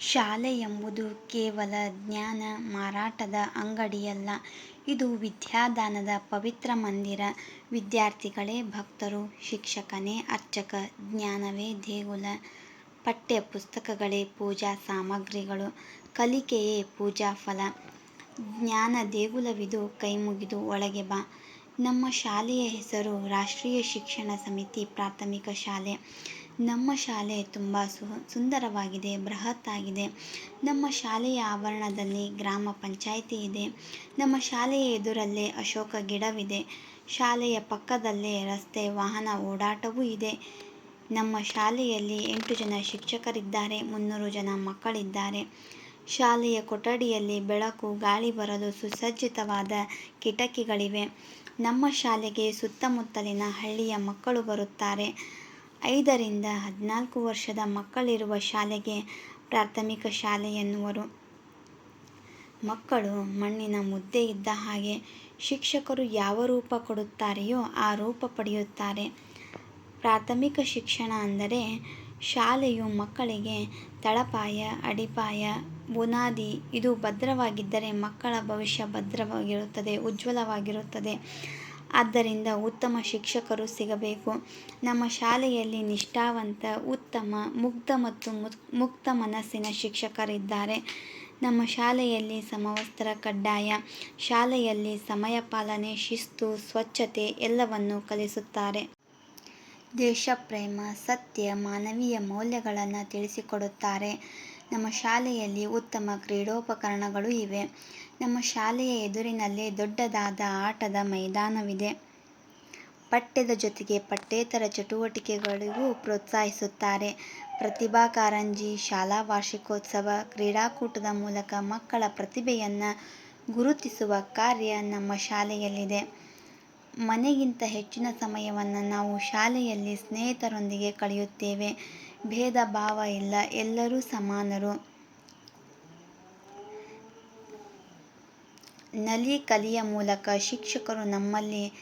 ಶಾಲೆ ಎಂಬುದು ಕೇವಲ ಜ್ಞಾನ ಮಾರಾಟದ ಅಂಗಡಿಯಲ್ಲ. ಇದು ವಿದ್ಯಾದಾನದ ಪವಿತ್ರ ಮಂದಿರ. ವಿದ್ಯಾರ್ಥಿಗಳೇ ಭಕ್ತರು, ಶಿಕ್ಷಕನೇ ಅರ್ಚಕ, ಜ್ಞಾನವೇ ದೇಗುಲ, ಪಠ್ಯ ಪುಸ್ತಕಗಳೇ ಪೂಜಾ ಸಾಮಗ್ರಿಗಳು, ಕಲಿಕೆಯೇ ಪೂಜಾ ಫಲ ಪೂಜಾಫಲ. ಜ್ಞಾನದೇಗುಲವಿದು ಕೈಮುಗಿದು ಒಳಗೆ ಬಾ. ನಮ್ಮ ಶಾಲೆಯ ಹೆಸರು ರಾಷ್ಟ್ರೀಯ ಶಿಕ್ಷಣ ಸಮಿತಿ ಪ್ರಾಥಮಿಕ ಶಾಲೆ. ನಮ್ಮ ಶಾಲೆ ತುಂಬಾ ಸುಂದರವಾಗಿದೆ, ಬೃಹತ್ತಾಗಿದೆ ನಮ್ಮ ಶಾಲೆಯ ಆವರಣದಲ್ಲಿ ಗ್ರಾಮ ಪಂಚಾಯಿತಿ ಇದೆ. ನಮ್ಮ ಶಾಲೆಯ ಎದುರಲ್ಲೇ ಅಶೋಕ ಗಿಡವಿದೆ. ಶಾಲೆಯ ಪಕ್ಕದಲ್ಲೇ ರಸ್ತೆ, ವಾಹನ ಓಡಾಟವೂ ಇದೆ. ನಮ್ಮ ಶಾಲೆಯಲ್ಲಿ ಎಂಟು ಜನ ಶಿಕ್ಷಕರಿದ್ದಾರೆ, ಮುನ್ನೂರು ಜನ ಮಕ್ಕಳಿದ್ದಾರೆ. ಶಾಲೆಯ ಕೊಠಡಿಯಲ್ಲಿ ಬೆಳಕು, ಗಾಳಿ ಬರಲು ಸುಸಜ್ಜಿತವಾದ ಕಿಟಕಿಗಳಿವೆ. ನಮ್ಮ ಶಾಲೆಗೆ ಸುತ್ತಮುತ್ತಲಿನ ಹಳ್ಳಿಯ ಮಕ್ಕಳು ಬರುತ್ತಾರೆ. ಐದರಿಂದ ಹದಿನಾಲ್ಕು ವರ್ಷದ ಮಕ್ಕಳಿರುವ ಶಾಲೆಗೆ ಪ್ರಾಥಮಿಕ ಶಾಲೆ ಎನ್ನುವರು. ಮಕ್ಕಳು ಮಣ್ಣಿನ ಮುದ್ದೆ ಇದ್ದ ಹಾಗೆ. ಶಿಕ್ಷಕರು ಯಾವ ರೂಪ ಕೊಡುತ್ತಾರೆಯೋ ಆ ರೂಪ ಪಡೆಯುತ್ತಾರೆ. ಪ್ರಾಥಮಿಕ ಶಿಕ್ಷಣ ಅಂದರೆ ಶಾಲೆಯು ಮಕ್ಕಳಿಗೆ ತಳಪಾಯ, ಅಡಿಪಾಯ, ಬುನಾದಿ. ಇದು ಭದ್ರವಾಗಿದ್ದರೆ ಮಕ್ಕಳ ಭವಿಷ್ಯ ಭದ್ರವಾಗಿರುತ್ತದೆ, ಉಜ್ವಲವಾಗಿರುತ್ತದೆ. ಆದ್ದರಿಂದ ಉತ್ತಮ ಶಿಕ್ಷಕರು ಸಿಗಬೇಕು. ನಮ್ಮ ಶಾಲೆಯಲ್ಲಿ ನಿಷ್ಠಾವಂತ, ಉತ್ತಮ, ಮುಗ್ಧ ಮತ್ತು ಮುಕ್ತ ಮನಸ್ಸಿನ ಶಿಕ್ಷಕರಿದ್ದಾರೆ. ನಮ್ಮ ಶಾಲೆಯಲ್ಲಿ ಸಮವಸ್ತ್ರ ಕಡ್ಡಾಯ. ಶಾಲೆಯಲ್ಲಿ ಸಮಯ ಪಾಲನೆ ಶಿಸ್ತು, ಸ್ವಚ್ಛತೆ ಎಲ್ಲವನ್ನು ಕಲಿಸುತ್ತಾರೆ. ದೇಶಪ್ರೇಮ, ಸತ್ಯ, ಮಾನವೀಯ ಮೌಲ್ಯಗಳನ್ನು ತಿಳಿಸಿಕೊಡುತ್ತಾರೆ. ನಮ್ಮ ಶಾಲೆಯಲ್ಲಿ ಉತ್ತಮ ಕ್ರೀಡೋಪಕರಣಗಳು ಇವೆ. ನಮ್ಮ ಶಾಲೆಯ ಎದುರಿನಲ್ಲಿ ದೊಡ್ಡದಾದ ಆಟದ ಮೈದಾನವಿದೆ. ಪಠ್ಯದ ಜೊತೆಗೆ ಪಠ್ಯೇತರ ಚಟುವಟಿಕೆಗಳಿಗೂ ಪ್ರೋತ್ಸಾಹಿಸುತ್ತಾರೆ. ಪ್ರತಿಭಾ ಕಾರಂಜಿ, ಶಾಲಾ ವಾರ್ಷಿಕೋತ್ಸವ, ಕ್ರೀಡಾಕೂಟದ ಮೂಲಕ ಮಕ್ಕಳ ಪ್ರತಿಭೆಯನ್ನು ಗುರುತಿಸುವ ಕಾರ್ಯ ನಮ್ಮ ಶಾಲೆಯಲ್ಲಿದೆ. ಮನೆಗಿಂತ ಹೆಚ್ಚಿನ ಸಮಯವನ್ನು ನಾವು ಶಾಲೆಯಲ್ಲಿ ಸ್ನೇಹಿತರೊಂದಿಗೆ ಕಳೆಯುತ್ತೇವೆ. ಭೇದ ಭಾವ ಇಲ್ಲ, ಎಲ್ಲರೂ ಸಮಾನರು. ನಲಿ ಕಲಿಯ ಮೂಲಕ ಶಿಕ್ಷಕರು ನಮ್ಮಲ್ಲಿ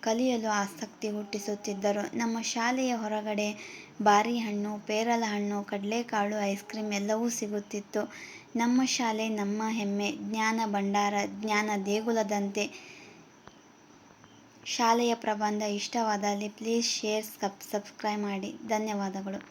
ಕಲಿಯಲು ಆಸಕ್ತಿ ಹುಟ್ಟಿಸುತ್ತಿದ್ದರು. ನಮ್ಮ ಶಾಲೆಯ ಹೊರಗಡೆ ಬಾರಿ ಹಣ್ಣು, ಬಾರಿಹಣ್ಣು, ಪೇರಲಹಣ್ಣು, ಐಸ್ ಕ್ರೀಮ್ ಎಲ್ಲವೂ ಸಿಗುತ್ತಿತ್ತು. ನಮ್ಮ ಶಾಲೆ ನಮ್ಮ ಹೆಮ್ಮೆ. ಜ್ಞಾನ ಭಂಡಾರ, ಜ್ಞಾನ ದೇಗುಲದಂತೆ. ಶಾಲೆಯ ಪ್ರಬಂಧ ಇಷ್ಟವಾದಲ್ಲಿ ಪ್ಲೀಸ್ ಶೇರ್, ಸಬ್ಸ್ಕ್ರೈಬ್ ಮಾಡಿ. ಧನ್ಯವಾದಗಳು.